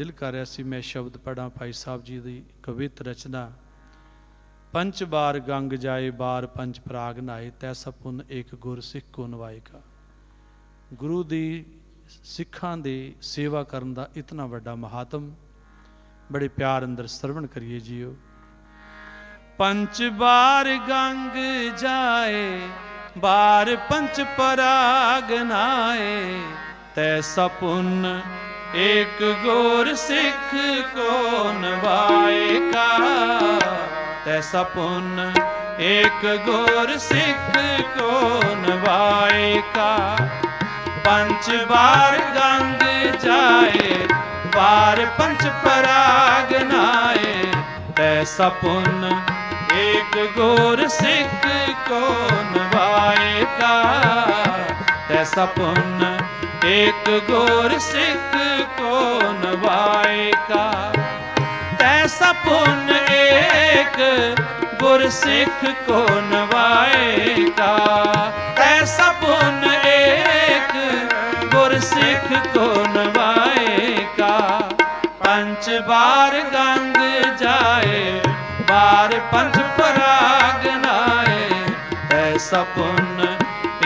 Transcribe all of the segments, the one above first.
ਦਿਲ ਕਰ ਰਿਹਾ ਸੀ ਮੈਂ ਸ਼ਬਦ ਪੜਾਂ ਭਾਈ ਸਾਹਿਬ ਜੀ ਦੀ ਕਵਿਤ ਰਚਨਾ। ਪੰਚ ਬਾਰ ਗੰਗ ਜਾਏ, ਬਾਰ ਪੰਚ ਪ੍ਰਾਗ ਨਾਏ ਤੈਸਾ ਪੁੰਨ ਏਕ ਗੁਰ ਸਿੱਖ ਕੋ ਨਵਾਏਗਾ ਗੁਰੂ ਦੀ ਸਿੱਖਾਂ ਦੀ ਸੇਵਾ ਕਰਨ ਦਾ ਇਤਨਾ ਵੱਡਾ ਮਹਾਤਮ, ਬੜੇ ਪਿਆਰ ਅੰਦਰ ਸਰਵਣ ਕਰੀਏ ਜੀਓ। ਪੰਚ ਬਾਰ ਗੰਗ ਜਾਏ, ਬਾਰ ਪੰਚ ਪਰਾਗ ਨਾਏ, ਤੈ ਸਪੁੰਨ ਏਕ ਗੋਰ ਸਿੱਖ ਕੋ ਨਵਾਏਗਾ ਤੈ ਸਪੁੰਨ ਏਕ ਗੋਰ ਸਿੱਖ ਕੋ ਨਵਾਏਗਾ ਪੰਚ ਬਾਰ ਗੰਗ ਜਾਏ ਬਾਰ ਪੰਚ ਪਰਾਗ ਨਾਏ। ਤੈ ਸਪੁੰਨ ਏਕ ਗੋਰ ਸਿੱਖ ਕੋ ਨਵਾਏਗਾ ਤੈ ਸਪੁੰਨ ਏਕ ਗੋਰ ਸਿੱਖ ਕੋ ਨਵਾਏਗਾ ਤੈ ਸਪੁੰਨ ਏਕ, ਗੁਰ ਸਿੱਖ ਕੋ ਨਵਾਏਗਾ ਤੈ ਸਪੁੰਨ ਏਕ, ਗੁਰ ਸਿੱਖ ਕੋ ਨਵਾਏਗਾ ਪੰਜ ਬਾਰ ਗੰਗ ਜਾਏ, ਬਾਰ ਪੰਜ ਪਰਾਗ ਨਾਏ। ਤੈ ਸਪੁੰਨ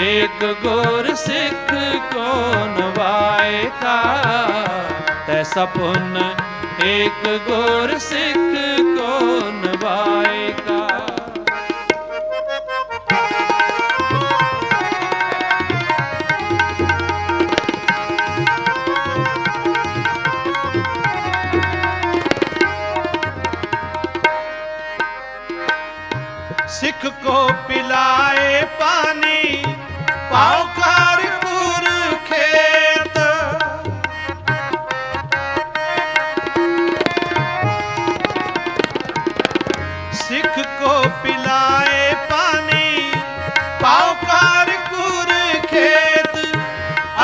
ਏਕ, ਗੁਰ ਸਿੱਖ ਕੋ ਨਵਾਏਗਾ ਤੈ ਸਪੁੰਨ ਏਕ ਗੁਰ ਸਿੱਖ ਕੋ ਨਵਾਏਗਾ ਸਿੱਖ ਕੋ ਪਿਲਾਏ ਪਾਣੀ ਪਾਉ ਕਰ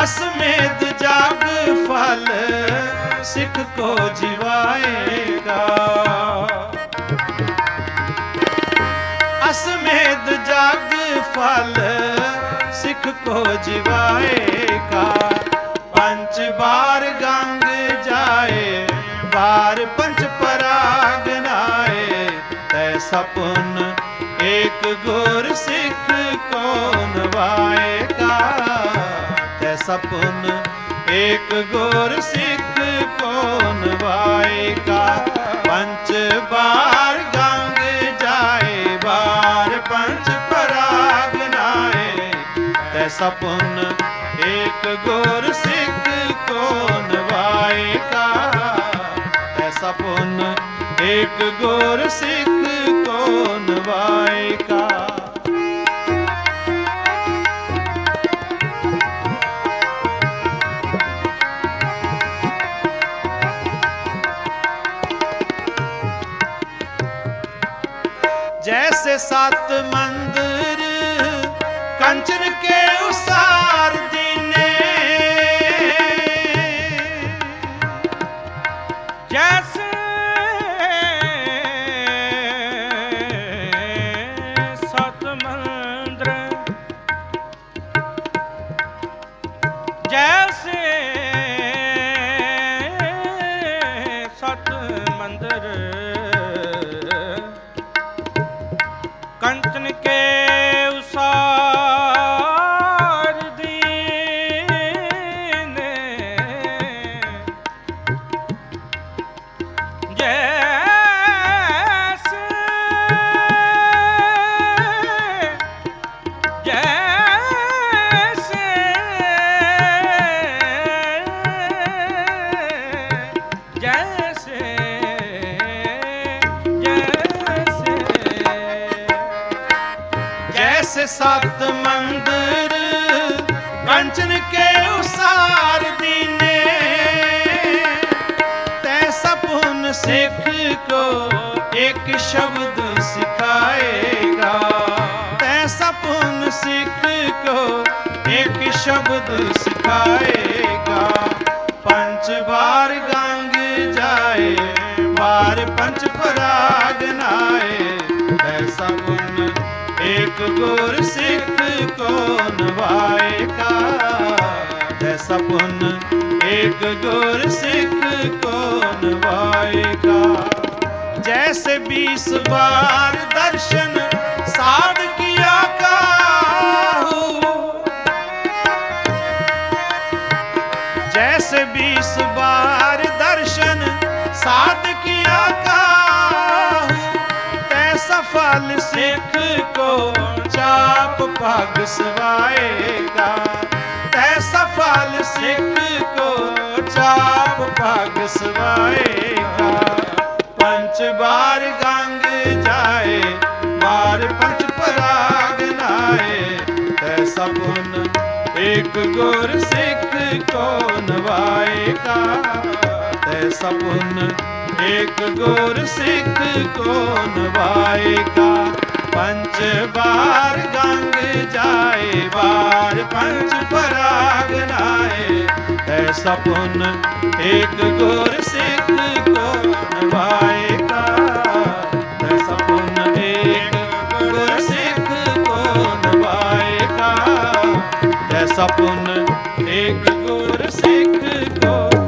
ਅਸਮੇਤ ਜਾਗ ਫਲ ਸਿੱਖ ਕੋ ਜਿਵਾਏਗਾ। ਅਸਮੇਤ ਜਾਗ ਫਲ ਸਿੱਖ ਕੋ ਜਿਵਾਏਗਾ। ਪੰਜ ਬਾਰ ਗੰਗ ਜਾਏ, ਬਾਰ ਪੰਜ ਪਰਾਗ ਨਾਏ, ਤੈ ਸਪਨ ਏਕ ਗੁਰ ਸਿੱਖ ਕੋ ਨਵਾਏਗਾ ਸਪਨ, ਏਕ ਗੁਰ ਸਿੱਖ ਕੋ? ਨਵਾਏਗਾ ਪੰਚ ਬਾਰ ਗੰਗ ਜਾਏ, ਬਾਰ ਪੰਚ ਪਰਾਗ ਨਾਏ। ਤੈ ਸਪਨ, ਏਕ ਗੁਰ ਸਿੱਖ ਕੋ? ਨਵਾਏਗਾ ਤੈ ਸਪਨ, ਏਕ ਗੁਰ ਸਿੱਖ ਕੋ? ਵਸੇ ਸਤ ਮੰਦਰ ਕੰਚਨ ਕੇ ਉਸਾਰ ਦੀਨੇ। ਜੈਸ ਸਤ ਮੰਦਰ ਜੈਸੇ ਸਤ ਮੰਦਰ। ਕੰਚਨ ਕੇ ਇਸ ਸਤ ਮੰਦਰ ਕੰਚਨ ਕੇ ਉਸਾਰ ਦੀਨੇ, ਤੈ ਸਪੁਨ ਸਿੱਖ ਕੋ ਇੱਕ ਸ਼ਬਦ ਸਿਖਾਏਗਾ। ਤੈ ਸਪੁਨ ਸਿੱਖ ਕੋ ਇੱਕ ਸ਼ਬਦ ਸਿਖਾਏਗਾ। ਪੰਜ ਵਾਰ ਗੰਗ ਜਾਏ, ਵਾਰ ਪੰਜ ਪਰਾਗ ਨਾਏ। ਨਾਨਕ ਗੁਰ ਸਿੱਖ ਕੋ ਨਵਾਏ ਕਾ ਜੈਸਾ ਪੁੰਨ ਏਕ ਗੁਰ ਸਿੱਖ ਕੋ ਨਵਾਏ ਕਾ ਜੈਸੇ 20 ਬਾਰ ਦਰਸ਼ਨ ਸਾਧ ਕੀਆ ਕਾ ਜੈਸੇ 20 ਕਾਲ ਸਿੱਖ ਕੋ ਚਾਪ ਭਗ ਸਵਾਏਗਾ। ਤੈ ਸਫਲ ਸਿੱਖ ਕੋ ਚਾਪ ਭਗ ਸਵਾਏਗਾ। ਪੰਚ ਬਾਰ ਗੰਗ ਜਾਏ ਬਾਰ ਪੰਚ ਪਰਾਗ ਨਾਏ। ਤੈ ਸਪੁਨ ਇੱਕ ਗੁਰ ਸਿੱਖ ਕੋ ਨਵਾਏ ਕਾ ਤੈ ਸਪੁਨ ਇੱਕ ਗੁਰ ਸਿੱਖ ਕੋ ਨਵਾਏਗਾ ਪੰਜ ਬਾਰ ਗੰਗ ਜਾਏ ਬਾਰ ਪੰਜ ਪਰਾਗ ਨਾਏ ਤੈ ਸਪੁਨ ਇੱਕ ਗੁਰ ਸਿੱਖ ਕੋ ਨਵਾਏਗਾ ਤੈ ਸਪੁਨ ਇੱਕ ਗੁਰ ਸਿੱਖ ਕੋ ਨਵਾਏਗਾ ਤੈ ਸਪੁਨ ਇੱਕ ਗੁਰ ਸਿੱਖ ਕੋ